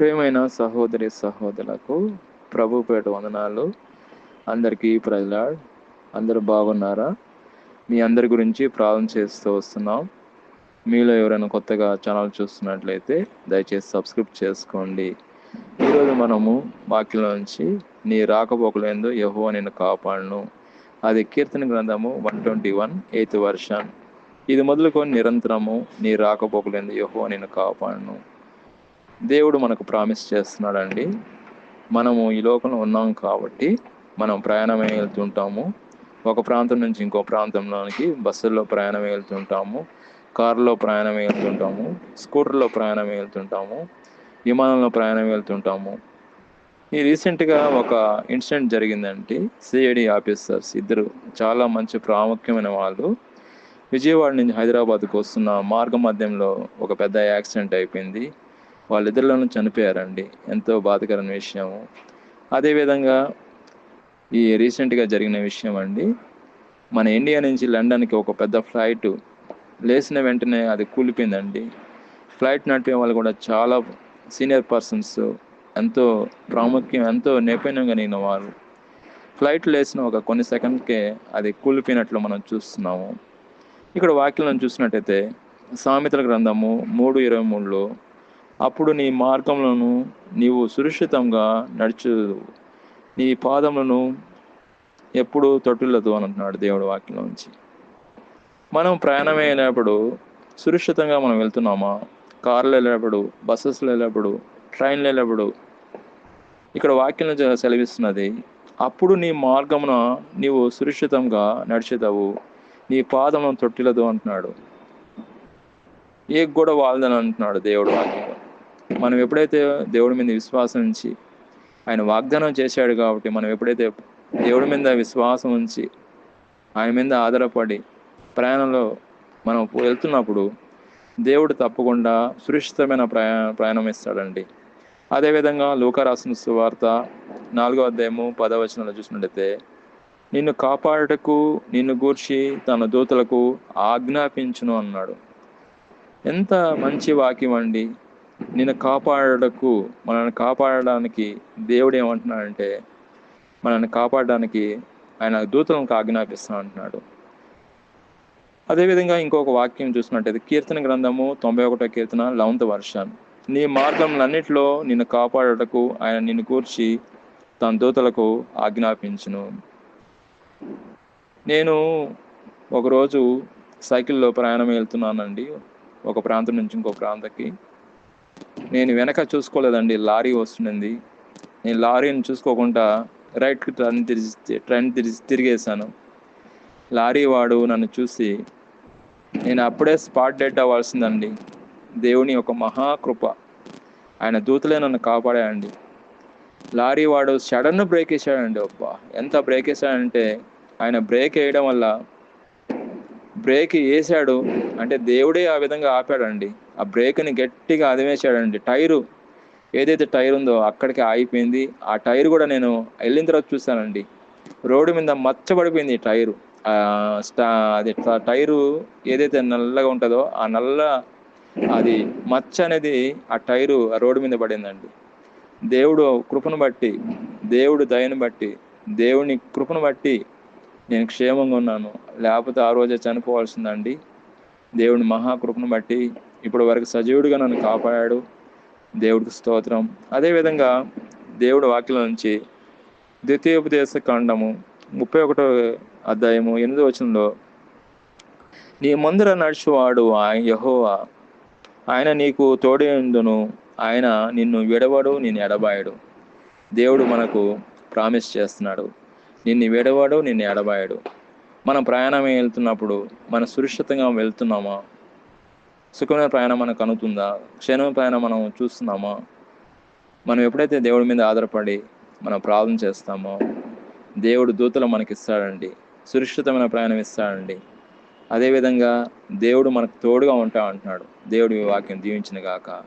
ప్రేమైన సహోదరి సహోదరులకు ప్రభు పేట వందనాలు. అందరికీ ప్రజలాడ్ అందరూ బాగున్నారా? మీ అందరి గురించి ప్రార్థన చేస్తూ వస్తున్నాం. మీలో ఎవరైనా కొత్తగా ఛానల్ చూస్తున్నట్లయితే దయచేసి సబ్స్క్రైబ్ చేసుకోండి. ఈరోజు మనము వాక్యం నుంచి నీ రాకపోకలేందు యహో నేను కాపాడును. అది కీర్తన గ్రంథము one twenty one eighth version. ఇది మొదలుకొని నిరంతరము నీ రాకపోకలేందు యహో నేను కాపాడును. దేవుడు మనకు ప్రామిస్ చేస్తున్నాడండి. మనము ఈ లోకంలో ఉన్నాం కాబట్టి మనం ప్రయాణం వెళ్తుంటాము. ఒక ప్రాంతం నుంచి ఇంకో ప్రాంతంలోనికి బస్సుల్లో ప్రయాణం వెళ్తుంటాము. కారులో ప్రయాణం వెళ్తుంటాము. స్కూటర్లో ప్రయాణం వెళ్తుంటాము. విమానంలో ప్రయాణం వెళ్తుంటాము. ఈ రీసెంట్గా ఒక ఇన్సిడెంట్ జరిగిందంటే సిఐడి ఆఫీసర్స్ ఇద్దరు చాలా మంచి ప్రాముఖ్యమైన వాళ్ళు. విజయవాడ నుంచి హైదరాబాద్కు వస్తున్న మార్గ మధ్యంలో ఒక పెద్ద యాక్సిడెంట్ అయిపోయింది. వాళ్ళిద్దరిలోనూ చనిపోయారండి. ఎంతో బాధకరమైన విషయం అదేవిధంగా ఈ రీసెంట్గా జరిగిన విషయం అండి. మన ఇండియా నుంచి లండన్కి ఒక పెద్ద ఫ్లైట్ లేచిన వెంటనే అది కూలిపోయిందండి. ఫ్లైట్ నడిపే వాళ్ళు కూడా చాలా సీనియర్ పర్సన్స్ ఎంతో ప్రాముఖ్యం ఎంతో నైపుణ్యం కలిగిన వారు. ఫ్లైట్ లేచిన ఒక కొన్ని సెకండ్కే అది కూలిపోయినట్లు మనం చూస్తున్నాము. ఇక్కడ వాక్యం చూసినట్టయితే సామెతల గ్రంథము మూడు ఇరవై మూడులో అప్పుడు నీ మార్గంలోను నీవు సురక్షితంగా నడుచు నీ పాదములను ఎప్పుడు తొట్టులదు అని అంటున్నాడు దేవుడు వాక్యంలోంచి మనం ప్రయాణం వెళ్ళినప్పుడు సురక్షితంగా మనం వెళ్తున్నామా? కార్లు వెళ్ళేటప్పుడు బస్సెస్లో వెళ్ళేటప్పుడు ట్రైన్లు వెళ్ళేటప్పుడు ఇక్కడ వాక్యం సెలవిస్తున్నది అప్పుడు నీ మార్గమున నీవు సురక్షితంగా నడిచేదావు నీ పాదమును తొట్టిలదు అంటున్నాడు. ఏ గొడవ వాళ్ళదని అంటున్నాడు దేవుడు వాక్యం. మనం ఎప్పుడైతే దేవుడి మీద విశ్వాసం ఉంచి ఆయన వాగ్దానం చేశాడు కాబట్టి మనం ఎప్పుడైతే దేవుడి మీద విశ్వాసం ఉంచి ఆయన మీద ఆధారపడి ప్రయాణంలో మనం వెళ్తున్నప్పుడు దేవుడు తప్పకుండా సురక్షితమైన ప్రయా ప్రయాణం ఇస్తాడండి. అదేవిధంగా లూకరాసిన సువార్త నాలుగో అధ్యాయము పదవచనంలో చూసినట్టయితే నిన్ను కాపాడుటకు నిన్ను గూర్చి తన దూతలకు ఆజ్ఞాపించును అన్నాడు. ఎంత మంచి వాక్యం అండి. నిన్ను కాపాడటకు మనల్ని కాపాడడానికి దేవుడు ఏమంటున్నాడంటే మనల్ని కాపాడడానికి ఆయన దూతలకు ఆజ్ఞాపిస్తా అంటున్నాడు. అదేవిధంగా ఇంకొక వాక్యం చూసినట్టయితే కీర్తన గ్రంథము తొంభై ఒకటో కీర్తన లవంత వర్షం నీ మార్గంలన్నిటిలో నిన్ను కాపాడటకు ఆయన నిన్ను కూర్చి తన దూతలకు ఆజ్ఞాపించును. నేను ఒకరోజు సైకిల్లో ప్రయాణం వెళ్తున్నానండి ఒక ప్రాంతం నుంచి ఇంకో ప్రాంతంకి నేను వెనక చూసుకోలేదండి లారీ వస్తుండింది. నేను లారీని చూసుకోకుండా రైట్కి టర్న్ తిరిగి ట్రైన్ తిరిగి తిరిగేశాను. లారీ వాడు నన్ను చూసి నేను అప్పుడే స్పాట్ డెడ్ అవ్వాల్సిందండి. దేవుని ఒక మహాకృప. ఆయన దూతలే నన్ను కాపాడాయండి. లారీ వాడు సడన్ బ్రేక్ వేసాడండి అబ్బా! ఎంత బ్రేక్ వేసాడంటే ఆయన బ్రేక్ వేయడం వల్ల బ్రేక్ వేసాడు అంటే దేవుడే ఆ విధంగా ఆపాడండి. ఆ బ్రేక్ని గట్టిగా అదమేశాడండి. టైరు ఏదైతే టైర్ ఉందో అక్కడికి ఆగిపోయింది. ఆ టైర్ కూడా నేను వెళ్ళిన తర్వాత చూశానండి రోడ్డు మీద మచ్చబడిపోయింది ఈ టైరు. స్టా అది టైరు ఏదైతే నల్లగా ఉంటుందో ఆ నల్ల అది మచ్చ అనేది ఆ టైరు రోడ్డు మీద పడిందండి. దేవుడు కృపను బట్టి దేవుడు దయను బట్టి దేవుని కృపను బట్టి నేను క్షేమంగా ఉన్నాను. లేకపోతే ఆ రోజే చనిపోవాల్సిందండి. దేవుని మహాకృపను బట్టి ఇప్పుడు వరకు సజీవుడిగా నన్ను కాపాడాడు. దేవుడికి స్తోత్రం. అదేవిధంగా దేవుడు వాక్యం నుంచి ద్వితీయోపదేశ కాండము ముప్పై ఒకటో అధ్యాయము ఎనిమిదో వచనంలో నీ ముందర నడుచువాడు ఆయన యహోవా. ఆయన నీకు తోడేందును ఆయన నిన్ను విడవడు నిన్ను ఎడబాయడు. దేవుడు మనకు ప్రామిస్ చేస్తున్నాడు. నిన్ను విడవాడు నిన్ను ఎడబాయడు. మనం ప్రయాణం వెళ్తున్నప్పుడు మన సురక్షితంగా వెళ్తున్నామా? సుఖమైన ప్రయాణం మనకు అనుతుందా క్షేమమైన ప్రయాణం మనం చూస్తున్నామా? మనం ఎప్పుడైతే దేవుడి మీద ఆధారపడి మనం ప్రార్థన చేస్తామో దేవుడు దూతలు మనకి ఇస్తాడండి. సురక్షితమైన ప్రయాణం ఇస్తాడండి. అదేవిధంగా దేవుడు మనకు తోడుగా ఉంటా అంటున్నాడు. దేవుడి వాక్యం దీవించిన గాక.